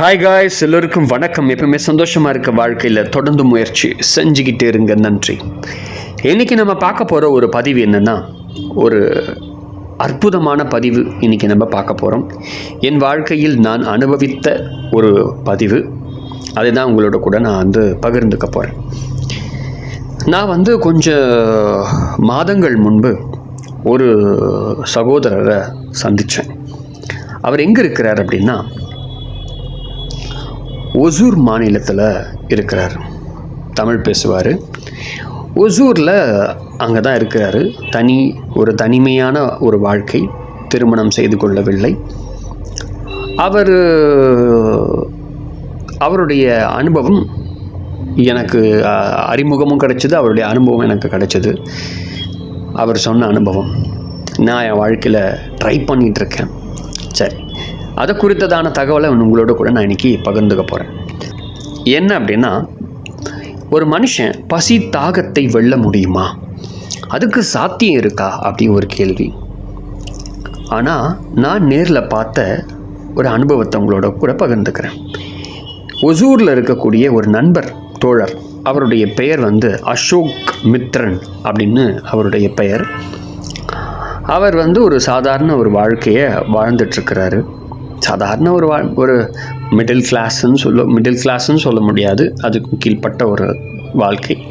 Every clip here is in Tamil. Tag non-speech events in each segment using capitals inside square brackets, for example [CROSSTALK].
ஹாய் காய்ஸ் எல்லோருக்கும் வணக்கம். எப்பவுமே சந்தோஷமாக இருக்க வாழ்க்கையில் தொடர்ந்து முயற்சி செஞ்சுக்கிட்டே இருங்க நன்றி. இன்னைக்கு நம்ம பார்க்க போகிற ஒரு பதிவு என்னென்னா ஒரு அற்புதமான பதிவு இன்னைக்கு நம்ம பார்க்க போகிறோம் என் வாழ்க்கையில் நான் அனுபவித்த ஒரு பதிவு. அதுதான் உங்களோட கூட நான் வந்து பகிர்ந்துக்க போகிறேன் நான் வந்து கொஞ்சம் மாதங்கள் முன்பு ஒரு சகோதரரை சந்தித்தேன் அவர் எங்கே இருக்கிறார் அப்படின்னா ஒசூர் மாநிலத்தில் இருக்கிறார். தமிழ் பேசுவார். ஒசூரில் அங்கே தான் இருக்கிறாரு. தனி ஒரு தனிமையான ஒரு வாழ்க்கை திருமணம் செய்து கொள்ளவில்லை. அவர் அவருடைய அனுபவம் எனக்கு அறிமுகமும் கிடைச்சிது. அவருடைய அனுபவம் எனக்கு கிடைச்சிது. அவர் சொன்ன அனுபவம். நான் என் வாழ்க்கையில் ட்ரை பண்ணிகிட்ருக்கேன் அதை குறித்ததான தகவலை உங்களோட கூட நான் இன்னைக்கு பகிர்ந்துக்க போகிறேன் என்ன அப்படின்னா ஒரு மனுஷன் பசி தாகத்தை வெல்ல முடியுமா? அதுக்கு சாத்தியம் இருக்கா அப்படின்னு ஒரு கேள்வி. ஆனால் நான் நேரில் பார்த்த ஒரு அனுபவத்தை உங்களோட கூட பகிர்ந்துக்கிறேன். ஒசூரில் இருக்கக்கூடிய ஒரு நண்பர் தோழர் அவருடைய பெயர் வந்து அசோக் மித்ரன் அப்படின்னு அவருடைய பெயர். அவர் வந்து ஒரு சாதாரண ஒரு வாழ்க்கையை வாழ்ந்துட்டுருக்கிறாரு சாதாரண ஒரு வா ஒரு மிடில் கிளாஸ்ன்னு சொல்ல மிடில் கிளாஸ்ன்னு சொல்ல முடியாது. அதுக்கு கீழ்ப்பட்ட ஒரு வாழ்க்கை.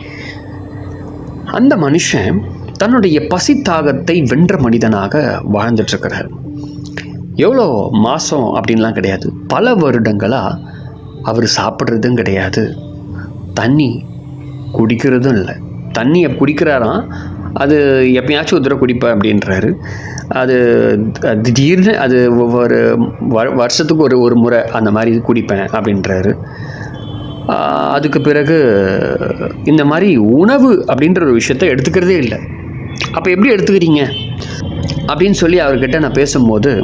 அந்த மனுஷன் தன்னுடைய பசி தாகத்தை வென்ற மனிதனாக வாழ்ந்துட்டுருக்கிறார். எவ்வளோ மாதம் அப்படின்லாம் கிடையாது. பல வருடங்களாக அவர் சாப்பிட்றதும் கிடையாது. தண்ணி குடிக்கிறதும் இல்லை. தண்ணியை குடிக்கிறாராம். அது எப்பயாச்சும் ஒரு தடவை குடிப்பேன் அப்படின்றாரு. அது திடீர்னு அது ஒவ்வொரு வ- வருஷத்துக்கு ஒரு ஒரு முறை அந்த மாதிரி குடிப்பேன் அப்படின்றாரு. அதுக்கு பிறகு இந்த மாதிரி உணவு அப்படின்ற ஒரு விஷயத்த எடுத்துக்கிறதே இல்லை. அப்போ எப்படி எடுத்துக்கிறீங்க? அப்படின்னு சொல்லி அவர்கிட்ட நான் பேசும்போது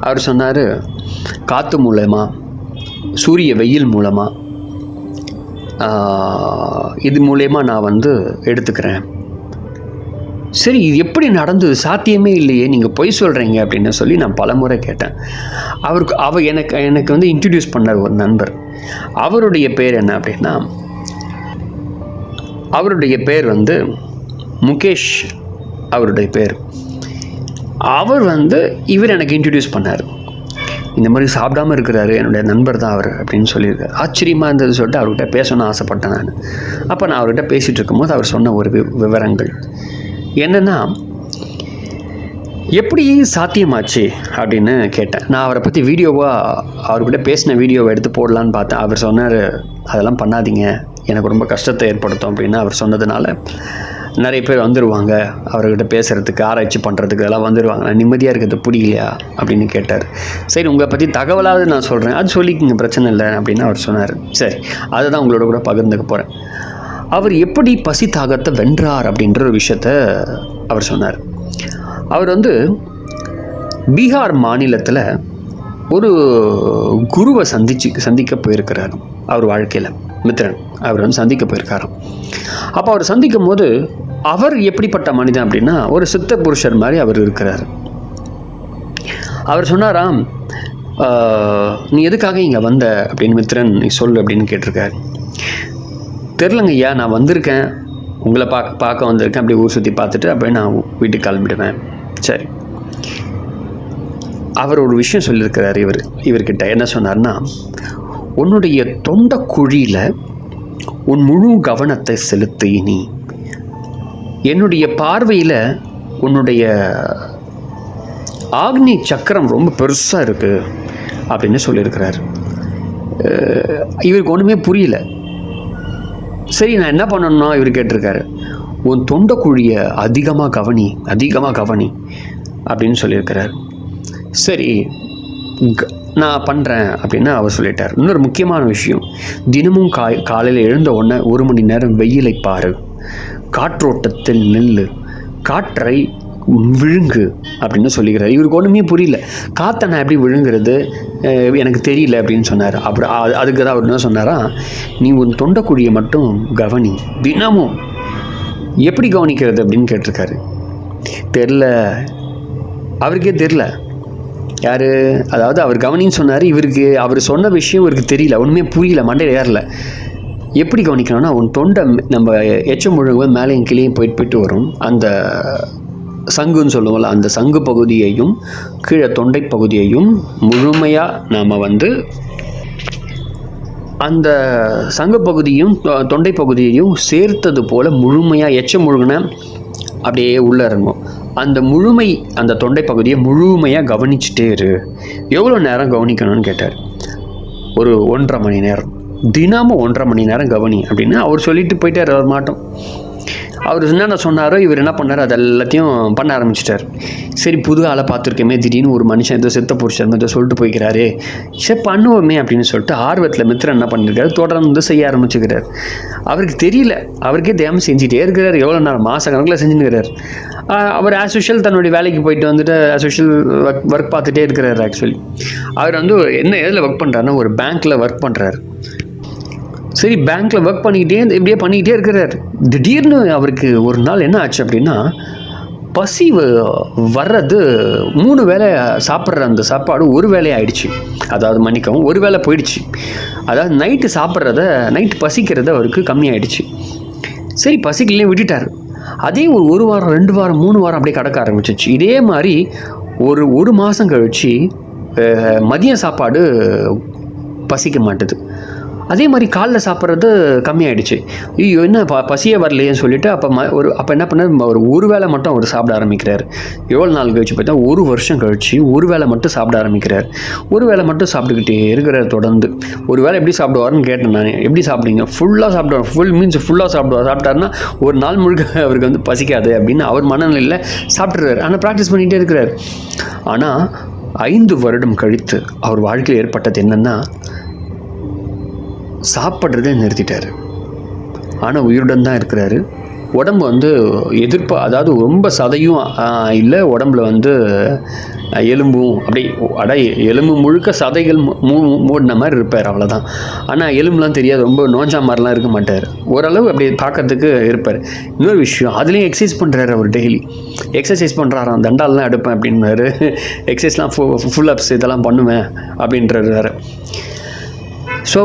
அவர் சொன்னார் காற்று மூலமா சூரிய வெயில் மூலமாக இது மூலயமா நான் வந்து எடுத்துக்கிறேன். சரி இது எப்படி நடந்தது? சாத்தியமே இல்லையே. நீங்கள் பொய் சொல்கிறீங்க அப்படின்னு சொல்லி நான் பலமுறை கேட்டேன். அவருக்கு அவர் எனக்கு எனக்கு வந்து இன்ட்ரடியூஸ் பண்ணார் ஒரு நண்பர். அவருடைய பேர் என்ன அப்படின்னா அவருடைய பேர் வந்து முகேஷ் அவருடைய பேர். அவர் வந்து இவர் எனக்கு இன்ட்ரடியூஸ் பண்ணார். இந்த மாதிரி சாப்பிடாம இருக்கிறாரு என்னுடைய நண்பர் தான் அவர் அப்படின்னு சொல்லியிருக்காரு. ஆச்சரியமாக இருந்தது சொல்லிட்டு அவர்கிட்ட பேசணும்னு ஆசைப்பட்டேன் நான். அப்போ நான் அவர்கிட்ட பேசிகிட்டு இருக்கும்போது அவர் சொன்ன ஒரு வி- விவரங்கள். என்னென்னா எப்படி சாத்தியமாச்சு அப்படின்னு கேட்டேன். நான் அவரை பற்றி வீடியோவாக அவர்கிட்ட பேசின வீடியோவை எடுத்து போடலான்னு பார்த்தேன். அவர் சொன்னார் அதெல்லாம் பண்ணாதீங்க. எனக்கு ரொம்ப கஷ்டத்தை ஏற்படுத்தும் அப்படின்னு அவர் சொன்னதுனால நிறைய பேர் வந்துடுவாங்க அவர்கிட்ட பேசுகிறதுக்கு ஆராய்ச்சி பண்ணுறதுக்கு இதெல்லாம் வந்துடுவாங்க நான் நிம்மதியாக இருக்கிறது பிடிக்கலையா அப்படின்னு கேட்டார். சரி உங்களை பற்றி தகவலாவது நான் சொல்கிறேன் அது சொல்லிக்கிங்க பிரச்சனை இல்லை அப்படின்னு அவர் சொன்னார். சரி அதை தான் உங்களோட கூட பகிர்ந்துக்க போகிறேன் அவர் எப்படி பசி தாகத்தை வென்றார் அப்படின்ற ஒரு விஷயத்த அவர் சொன்னார். அவர் வந்து பீகார் மாநிலத்தில் ஒரு குருவை சந்திச்சு சந்திக்க போயிருக்கிறார். அவர் வாழ்க்கையில் மித்திரன் அவர் வந்து சந்திக்க போயிருக்காராம். அப்போ அவர் சந்திக்கும் போது அவர் எப்படிப்பட்ட மனிதன் அப்படின்னா ஒரு சித்த புருஷர் மாதிரி அவர் இருக்கிறார். அவர் சொன்னாராம் நீ எதுக்காக இங்கே வந்த? அப்படின்னு மித்திரன் நீ சொல் அப்படின்னு கேட்டிருக்காரு. தெரிலங்க ஐயா நான் வந்திருக்கேன். உங்களை பார்க்க பார்க்க வந்திருக்கேன். அப்படி ஊர் சுற்றி பார்த்துட்டு அப்படியே நான் வீட்டுக்கு கிளம்பிடுவேன். சரி. அவர் ஒரு விஷயம் சொல்லியிருக்கிறார் இவர் இவர்கிட்ட. என்ன சொன்னார்னா உன்னுடைய தொண்ட குழியில் உன் முழு கவனத்தை செலுத்து நீ என்னுடைய பார்வையில் உன்னுடைய ஆக்னி சக்கரம் ரொம்ப பெருசாக இருக்குது அப்படின்னு சொல்லியிருக்கிறார். இவருக்கு ஒன்றுமே புரியல. சரி நான் என்ன பண்ணணும்னா இவர் கேட்டிருக்காரு உன் தொண்டைக்குழியை அதிகமாக கவனி அதிகமாக கவனி அப்படின்னு சொல்லியிருக்கிறார். சரி க- நான் பண்ணுறேன் அப்படின்னு அவர் சொல்லிட்டார். இன்னொரு முக்கியமான விஷயம் தினமும் கா காலையில் எழுந்த உடனே ஒரு மணி நேரம் வெயிலை பாரு. காற்றோட்டத்தில் நில்லு. காற்றை விழுங்கு அப்படின்னு சொல்லிக்கிறார். இவருக்கு ஒன்றுமே புரியல. காத்தனை எப்படி விழுங்குறது? எனக்கு தெரியல அப்படின்னு சொன்னார். அப்படி அது- அதுக்கு தான் அவர் என்ன சொன்னாரா நீ உன் தொண்டக்குழியை மட்டும் கவனி. தினமும் எப்படி கவனிக்கிறது? அப்படின்னு கேட்டிருக்காரு. தெரில அவருக்கே தெரில யார்? அதாவது அவர் கவனின்னு சொன்னார். இவருக்கு அவர் சொன்ன விஷயம் இவருக்கு தெரியல. ஒன்றுமே புரியல. மண்டையில் ஏறல. எப்படி கவனிக்கணும்னா உன் தொண்டை நம்ம எச்சம் முழுங்கும்போது மேலேயும் கீழேயும் போயிட்டு போயிட்டு வரும். அந்த சங்குன்னு சொல்லுவோம்ல அந்த சங்கு பகுதியையும் கீழே தொண்டை பகுதியையும் முழுமையாக நாம் வந்து அந்த சங்கு பகுதியும் தொண்டை பகுதியையும் சேர்த்தது போல் முழுமையாக எச்சம் முழுகின அப்படியே உள்ளே இறங்கும் அந்த முழுமை அந்த தொண்டை பகுதியை முழுமையாக கவனிச்சுட்டே இரு. எவ்வளோ நேரம் கவனிக்கணும்னு கேட்டார். ஒரு ஒன்றரை மணி நேரம். தினமும் ஒன்றரை மணி நேரம் கவனி அப்படின்னு அவர் சொல்லிட்டு போயிட்டார் அவர் மாட்டோம். அவர் என்னென்ன சொன்னாரோ இவர் என்ன பண்ணார்? அது எல்லாத்தையும் பண்ண ஆரம்பிச்சிட்டார். சரி புது ஆளை பார்த்துருக்கேமே திடீர்னு ஒரு மனுஷன் ஏதோ செத்த புருஷன் ஏதோ சொல்லிட்டு போய்க்கிறாரு. சரி பண்ணுவோமே அப்படின்னு சொல்லிட்டு ஆர்வத்தில் மித்திரன் என்ன பண்ணியிருக்காரு தொடர்ந்து செய்ய ஆரம்பிச்சுக்கிறார். அவருக்கு தெரியல. அவருக்கே தேவம் செஞ்சுட்டே இருக்கிறார். எவ்வளோ நாள்? மாத கணக்கில் செஞ்சுருக்கிறார் அவர் ஆஸ் யூஷுவல் தன்னுடைய வேலைக்கு போயிட்டு வந்துட்டு ஆஸ் யூஷுவல் ஒர்க் ஒர்க் பார்த்துட்டே இருக்கிறார் ஆக்சுவலி அவர் வந்து என்ன எதில் ஒர்க் பண்ணுறாருன்னா ஒரு பேங்க்கில் ஒர்க் பண்ணுறாரு சரி பேங்க்கில் ஒர்க் பண்ணிக்கிட்டே இப்படியே பண்ணிக்கிட்டே இருக்கிறார். திடீர்னு அவருக்கு ஒரு நாள் என்ன ஆச்சு அப்படின்னா பசி வர்றது மூணு வேலை சாப்பிட்ற அந்த சாப்பாடு ஒரு வேளை ஆயிடுச்சு. அதாவது மன்னிக்கவும் ஒரு வேளை போயிடுச்சு. அதாவது நைட்டு சாப்பிட்றத நைட்டு பசிக்கிறது அவருக்கு கம்மியாயிடுச்சு சரி பசிக்கலையும் விட்டுட்டார். அதே ஒரு ஒரு வாரம் ரெண்டு வாரம் மூணு வாரம் அப்படியே கடக்க ஆரம்பிச்சிச்சு இதே மாதிரி ஒரு ஒரு மாதம் கழிச்சு மதியம் மதிய சாப்பாடு பசிக்க மாட்டுது. அதே மாதிரி காலைல சாப்பிட்றது கம்மியாயிடுச்சு. ஐயோ என்ன ப பசியே வரலையேன்னு சொல்லிட்டு அப்போ ம ஒரு அப்போ என்ன பண்ணார்? ஒரு ஒரு வேளை மட்டும் அவர் சாப்பிட ஆரம்பிக்கிறார். எவ்வளோ நாள் கழிச்சு பார்த்தா ஒரு வருஷம் கழிச்சு ஒரு வேளை மட்டும் சாப்பிட ஆரம்பிக்கிறார். ஒரு வேளை மட்டும் சாப்பிட்டுக்கிட்டே இருக்கிறார் தொடர்ந்து. ஒரு வேளை எப்படி சாப்பிடுவாருன்னு கேட்டேன் நான். எப்படி சாப்பிடுங்க ஃபுல்லாக சாப்பிடுவார். ஃபுல் மீன்ஸ் ஃபுல்லாக சாப்பிடுவார். சாப்பிட்டாருன்னா ஒரு நாள் முழுக்க [LAUGHS] அவருக்கு வந்து பசிக்காது அப்படின்னு அவர் மனநிலையில் சாப்பிட்றாரு ஆனால் ப்ராக்டிஸ் பண்ணிகிட்டே இருக்கிறார். ஆனால் ஐந்து வருடம் கழித்து அவர் வாழ்க்கையில் ஏற்பட்டது என்னென்னா சாப்பிட்றதே நிறுத்திட்டார். ஆனால் உயிருடன் தான் இருக்கிறாரு. உடம்பு வந்து எதிர்ப்பு அதாவது ரொம்ப சதையும் இல்லை உடம்புல வந்து எலும்பும் அப்படி அட எலும்பு முழுக்க சதைகள் மூ மூ- மூடின மாதிரி இருப்பார் அவ்வளோதான் ஆனால் எலும்புலாம் தெரியாது ரொம்ப நோஞ்சா மாதிரிலாம் இருக்க மாட்டார். ஓரளவு அப்படி பார்க்கறதுக்கு இருப்பார். இன்னொரு விஷயம் அதுலேயும் எக்ஸசைஸ் பண்ணுறாரு அவர் டெய்லி எக்ஸசைஸ் பண்ணுறாராம் தண்டாலெலாம் எடுப்பேன் அப்படின்னாரு. எக்ஸசைஸ்லாம் ஃபு ஃபுல் அப்ஸ் இதெல்லாம் பண்ணுவேன் அப்படின்றாரு ஸோ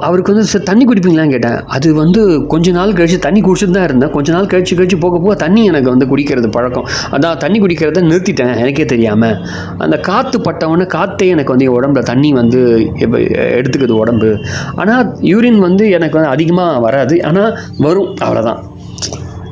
அவருக்கு வந்து "சார், தண்ணி குடிப்பீங்களான்னு கேட்டேன். அது வந்து கொஞ்ச நாள் கழித்து தண்ணி குடிச்சிட்டு தான் இருந்தேன். கொஞ்ச நாள் கழிச்சு கழிச்சு போக போக தண்ணி எனக்கு வந்து குடிக்கிறது பழக்கம். அதான் தண்ணி குடிக்கிறத நிறுத்திட்டேன் எனக்கே தெரியாமல் அந்த காற்று பட்டவொடனே காற்றே எனக்கு வந்து என் உடம்புல தண்ணி வந்து எப்ப- எடுத்துக்குது உடம்பு. ஆனால் யூரின் வந்து எனக்கு வந்து அதிகமாக வராது. ஆனால் வரும். அவ்வளோதான்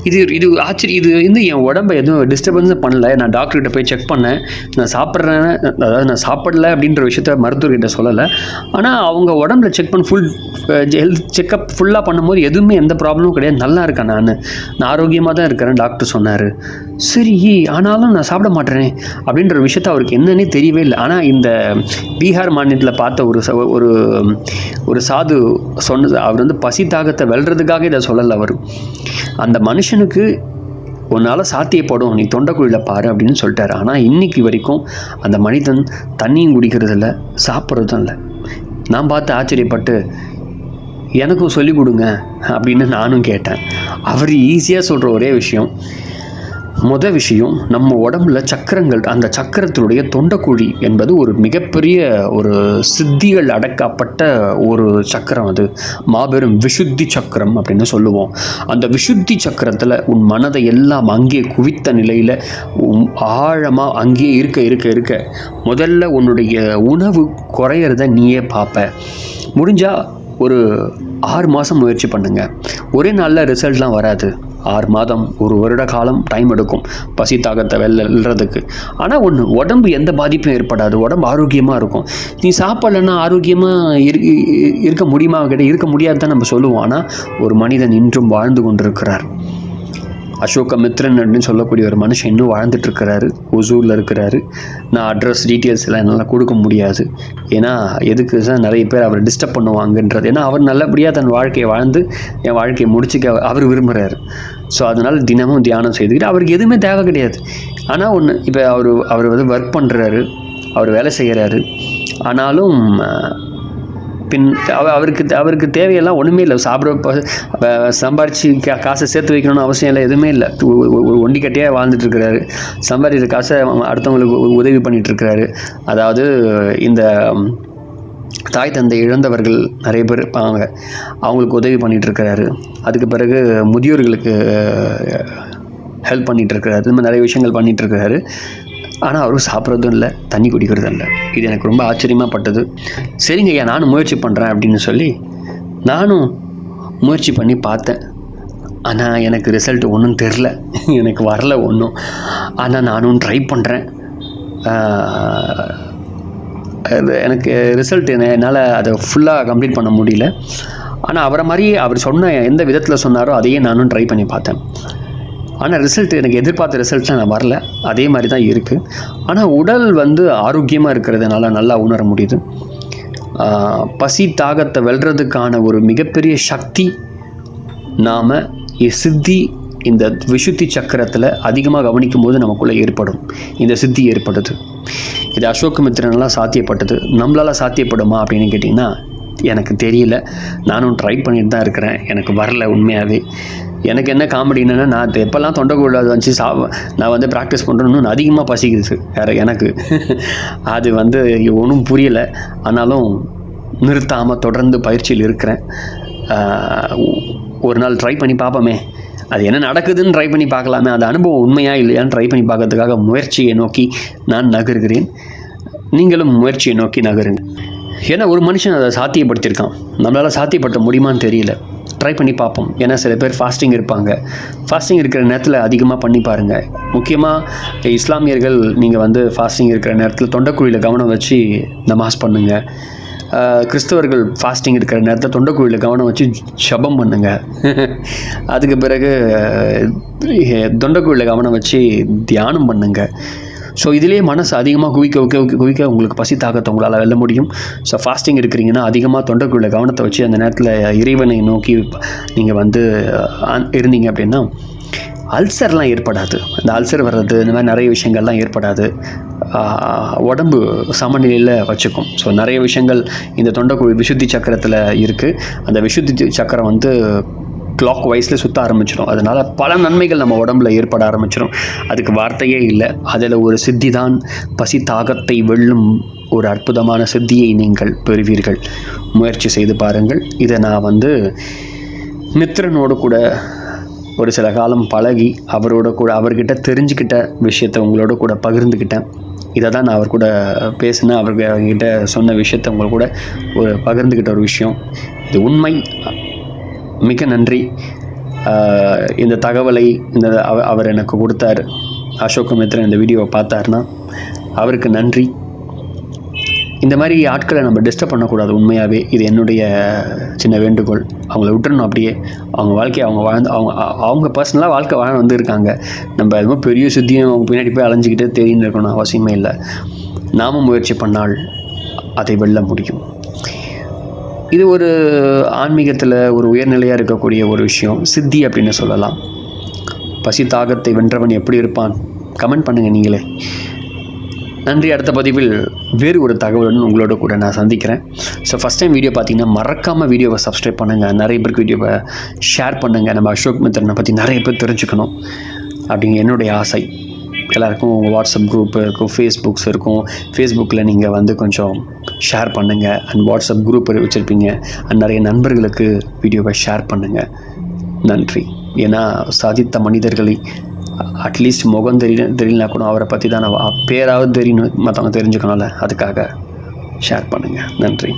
இது இது ஆச்சரிய இது வந்து என் உடம்பை எதுவும் டிஸ்டர்பன்ஸும் பண்ணல. நான் டாக்டர்கிட்ட போய் செக் பண்ணேன். நான் சாப்பிட்றேன். அதாவது நான் சாப்பிடல அப்படின்ற விஷயத்த மருத்துவர்கிட்ட சொல்லலை. ஆனால் அவங்க உடம்புல செக் பண்ண ஃபுல் ஹெல்த் செக்கப் ஃபுல்லாக பண்ணும்போது எதுவுமே எந்த ப்ராப்ளமும் கிடையாது. நல்லா இருக்கேன் நான். நான் ஆரோக்கியமாக தான் இருக்கிறேன் டாக்டர் சொன்னார். சரி ஆனாலும் நான் சாப்பிட மாட்டேனே அப்படின்ற விஷயத்த அவருக்கு என்னன்னே தெரியவே இல்லை. ஆனால் இந்த பீகார் மாநிலத்தில் பார்த்த ஒரு ச- ஒரு ஒரு சாது சொன்னது அவர் வந்து பசி தாகத்தை வெல்றதுக்காக இதை சொல்லலை அவர். அந்த மனுஷன் மனுஷனுக்கு உன்னால் சாத்தியப்படும். நீ தொண்டைக்குழியில் பாரு அப்படின்னு சொல்லிட்டாரு. ஆனால் இன்னைக்கு வரைக்கும் அந்த மனிதன் தண்ணியும் குடிக்கிறதில்ல சாப்பிட்றதும் இல்லை. நான் பார்த்து ஆச்சரியப்பட்டு எனக்கும் சொல்லிக் கொடுங்க அப்படின்னு நானும் கேட்டேன். அவர் ஈஸியாக சொல்கிற ஒரே விஷயம் மொதல் விஷயம் நம்ம உடம்புல சக்கரங்கள் அந்த சக்கரத்தினுடைய தொண்டைக்குழி என்பது ஒரு மிகப்பெரிய ஒரு சித்திகள் அடக்கப்பட்ட ஒரு சக்கரம் அது. மாபெரும் விசுத்தி சக்கரம் அப்படின்னு சொல்லுவோம். அந்த விசுத்தி சக்கரத்தில் உன் மனதை எல்லாம் அங்கே குவித்த நிலையில் ஆழமாக அங்கேயே இருக்க இருக்க இருக்க முதல்ல உன்னுடைய உணவு குறையிறத நீயே பார்ப்ப முடிஞ்சால் ஒரு ஆறு மாதம் முயற்சி பண்ணுங்கள் ஒரே நாளில் ரிசல்ட்லாம் வராது. ஆறு மாதம் ஒரு வருட காலம் டைம் எடுக்கும் பசி தாகத்தை வெல்லறதுக்கு ஆனால் ஒன்று உடம்பு எந்த பாதிப்பும் ஏற்படாது. உடம்பு ஆரோக்கியமாக இருக்கும். நீ சாப்பிட்லன்னா ஆரோக்கியமாக இரு இருக்க முடியுமா? கிட்ட இருக்க முடியாது தான் நம்ம சொல்லுவோம். ஆனால் ஒரு மனிதன் இன்றும் வாழ்ந்து கொண்டிருக்கிறார். அசோகமித்ரன் அப்படின்னு சொல்லக்கூடிய ஒரு மனுஷன் இன்னும் வாழ்ந்துட்டு இருக்கிறாரு ஒசூரில் இருக்கிறாரு. நான் அட்ரஸ் டீட்டெயில்ஸ் எல்லாம் என்னால் கொடுக்க முடியாது. ஏன்னா எதுக்கு சார் நிறைய பேர் அவரை டிஸ்டர்ப் பண்ணுவாங்கன்றது? ஏன்னா அவர் நல்லபடியாக தன் வாழ்க்கையை வாழ்ந்து என் வாழ்க்கையை முடிச்சுக்க அவர் விரும்புகிறாரு ஸோ அதனால் தினமும் தியானம் செய்துக்கிட்டு அவருக்கு எதுவுமே தேவை கிடையாது. ஆனால் ஒன்று இப்போ அவர் அவர் வந்து ஒர்க் பண்ணுறாரு அவர் வேலை செய்கிறாரு ஆனாலும் பின் அவருக்கு அவருக்கு தேவையெல்லாம் ஒன்றுமே இல்லை. சாப்பிட ப- சம்பாரிச்சு கா- காசை சேர்த்து வைக்கணும்னு அவசியம் இல்லை எதுவுமே இல்லை. ஒ- ஒ- ஒரு ஒண்டிக்கட்டையாக வாழ்ந்துட்டு இருக்கிறாரு சம்பாதிக்கிற காசை அடுத்தவங்களுக்கு உதவி பண்ணிட்டு இருக்கிறாரு அதாவது இந்த தாய் தந்தை இழந்தவர்கள் நிறைய பேர் இருப்பாங்க. அவங்களுக்கு உதவி பண்ணிட்டு இருக்கிறாரு அதுக்கு பிறகு முதியோர்களுக்கு ஹெல்ப் பண்ணிகிட்டு இருக்கிறாரு இந்த மாதிரி நிறைய விஷயங்கள் பண்ணிட்டு இருக்கிறாரு ஆனால் அவரும் சாப்பிட்றதும் இல்லை தண்ணி குடிக்கிறதும் இல்லை. இது எனக்கு ரொம்ப ஆச்சரியமாக பட்டது சரிங்க ஐயா நானும் முயற்சி பண்ணுறேன் அப்படின்னு சொல்லி நானும் முயற்சி பண்ணி பார்த்தேன். ஆனால் எனக்கு ரிசல்ட் ஒன்றும் தெரில எனக்கு வரல ஒன்றும் ஆனால் நானும் ட்ரை பண்ணுறேன் அது எனக்கு ரிசல்ட் என்னால் அதை ஃபுல்லாக கம்ப்ளீட் பண்ண முடியல. ஆனால் அவரை மாதிரி அவர் சொன்ன எந்த விதத்தில் சொன்னாரோ அதையே நானும் ட்ரை பண்ணி பார்த்தேன். ஆனால் ரிசல்ட் எனக்கு எதிர்பார்த்த ரிசல்ட்லாம் நான் வரல. அதே மாதிரி தான் இருக்குது ஆனால் உடல் வந்து ஆரோக்கியமாக இருக்கிறதுனால நல்லா உணர முடியுது. பசி தாகத்தை வெல்றதுக்கான ஒரு மிகப்பெரிய சக்தி நாம் சித்தி இந்த விசுத்தி சக்கரத்தில் அதிகமாக கவனிக்கும் போது நமக்குள்ளே ஏற்படும். இந்த சித்தி ஏற்படுது. இது அசோகமித்திரனெல்லாம் சாத்தியப்பட்டது. நம்மளால் சாத்தியப்படுமா அப்படின்னு கேட்டிங்கன்னா எனக்கு தெரியல. நானும் ட்ரை பண்ணிட்டு தான் இருக்கிறேன். எனக்கு வரல உண்மையாகவே எனக்கு என்ன காமெடி என்னென்னா நான் எப்போல்லாம் தொண்டைக்குள்ள அது வந்துச்சு சா நான் வந்து ப்ராக்டிஸ் பண்ணுறேன்னு அதிகமாக பசிக்குது வேறு எனக்கு. [LAUGHS] அது வந்து ஒன்றும் புரியலை. ஆனாலும் நிறுத்தாமல் தொடர்ந்து பயிற்சியில் இருக்கிறேன். ஒரு நாள் ட்ரை பண்ணி பார்ப்போமே. அது என்ன நடக்குதுன்னு ட்ரை பண்ணி பார்க்கலாமே. அந்த அனுபவம் உண்மையாக இல்லையான்னு ட்ரை பண்ணி பார்க்கறதுக்காக முயற்சியை நோக்கி நான் நகர்கிறேன். நீங்களும் முயற்சியை நோக்கி நகருங்க. ஏன்னா ஒரு மனுஷன் அதை சாத்தியப்படுத்தியிருக்கான். நம்மளால் சாத்தியப்படுத்த முடியுமான்னு தெரியல. ட்ரை பண்ணி பார்ப்போம். ஏன்னா சில பேர் ஃபாஸ்டிங் இருப்பாங்க. ஃபாஸ்டிங் இருக்கிற நேரத்தில் அதிகமாக பண்ணி பாருங்கள் முக்கியமாக இஸ்லாமியர்கள் நீங்கள் வந்து ஃபாஸ்டிங் இருக்கிற நேரத்தில் தொண்டைக்குழியில் கவனம் வச்சு நமாஸ் பண்ணுங்கள் கிறிஸ்தவர்கள் ஃபாஸ்டிங் இருக்கிற நேரத்தில் தொண்டைக்குழியில் கவனம் வச்சு ஜபம் பண்ணுங்கள் அதுக்கு பிறகு தொண்டைக்குழியில் கவனம் வச்சு தியானம் பண்ணுங்கள் ஸோ இதிலேயே மனசு அதிகமாக குவிக்க குவிக்க குவிக்க உங்களுக்கு பசி தாக்கத்தை உங்களால் வெல்ல முடியும். ஸோ ஃபாஸ்டிங் இருக்கிறீங்கன்னா அதிகமாக தொண்டைக்குள்ள கவனத்தை வச்சு அந்த நேரத்தில் இறைவனை நோக்கி நீங்கள் வந்து இருந்தீங்க அப்படின்னா அல்சர்லாம் ஏற்படாது. இந்த அல்சர் வர்றது இந்த மாதிரி நிறைய விஷயங்கள்லாம் ஏற்படாது. உடம்பு சமநிலையில் வச்சுக்கும். ஸோ நிறைய விஷயங்கள் இந்த தொண்டைக்குழி விசுத்தி சக்கரத்தில் இருக்குது அந்த விசுத்தி சக்கரம் வந்து கிளாக் வைஸில் சுற்ற ஆரம்பிச்சிடும் அதனால் பல நன்மைகள் நம்ம உடம்புல ஏற்பட ஆரம்பிச்சிடும் அதுக்கு வார்த்தையே இல்லை. அதில் ஒரு சித்தி தான் பசி தாகத்தை வெல்லும் ஒரு அற்புதமான சித்தியை நீங்கள் பெறுவீர்கள். முயற்சி செய்து பாருங்கள். இதை நான் வந்து மித்திரனோடு கூட ஒரு சில காலம் பழகி அவரோட கூட அவர்கிட்ட தெரிஞ்சுக்கிட்ட விஷயத்தை உங்களோட கூட பகிர்ந்துக்கிட்டேன் இதை தான் நான் அவர் கூட பேசினேன். அவர்கிட்ட சொன்ன விஷயத்தை உங்கள் கூட ஒரு பகிர்ந்துக்கிட்ட ஒரு விஷயம். இது உண்மை. மிக நன்றி. இந்த தகவலை இந்த அவ- அவர் எனக்கு கொடுத்தார் அசோக் மித்ரன் இந்த வீடியோவை பார்த்தாருன்னா அவருக்கு நன்றி. இந்த மாதிரி ஆட்களை நம்ம டிஸ்டர்ப் பண்ணக்கூடாது உண்மையாகவே இது என்னுடைய சின்ன வேண்டுகோள். அவங்கள விட்டுறணும் அப்படியே. அவங்க வாழ்க்கையை அவங்க வாழ்ந்து அவங்க அவங்க பர்சனலாக வாழ்க்கை வாழ வந்திருக்காங்க. நம்ம எதுவும் பெரிய சுத்தியும் அவங்க பின்னாடி போய் அலைஞ்சிக்கிட்டே தெரியுன்னு இருக்கணும் அவசியமே இல்லை. நாம முயற்சி பண்ணால் அதை வெல்ல முடியும். இது ஒரு ஆன்மீகத்தில் ஒரு உயர்நிலையாக இருக்கக்கூடிய ஒரு விஷயம். சித்தி அப்படின்னு சொல்லலாம். பசி தாகத்தை வென்றவன் எப்படி இருப்பான்? கமெண்ட் பண்ணுங்கள் நீங்களே. நன்றி. அடுத்த பதிவில் வேறு ஒரு தகவலுடன் உங்களோட கூட நான் சந்திக்கிறேன். ஸோ ஃபஸ்ட் டைம் வீடியோ பார்த்தீங்கன்னா மறக்காமல் வீடியோவை சப்ஸ்கிரைப் பண்ணுங்கள் நிறைய பேருக்கு வீடியோவை ஷேர் பண்ணுங்கள் நம்ம அசோக் மித்திரனை பற்றி நிறைய பேர் தெரிஞ்சுக்கணும். அப்படிங்க என்னுடைய ஆசை. எல்லாருக்கும் வாட்ஸ்அப் குரூப் இருக்கும் ஃபேஸ்புக்ஸ் இருக்கும். ஃபேஸ்புக்கில் நீங்கள் வந்து கொஞ்சம் ஷேர் பண்ணுங்கள் அண்ட் வாட்ஸ்அப் குரூப் வச்சுருப்பீங்க. அண்ட் நிறைய நண்பர்களுக்கு வீடியோவை ஷேர் பண்ணுங்கள் நன்றி. ஏன்னா சாதித்த மனிதர்களை அட்லீஸ்ட் முகம் தெரியல தெரியலனா கூட அவரை பற்றி தான் நான் பேராவது தெரியணும் மற்றவங்க தெரிஞ்சுக்கணும்ல. அதுக்காக ஷேர் பண்ணுங்கள் நன்றி.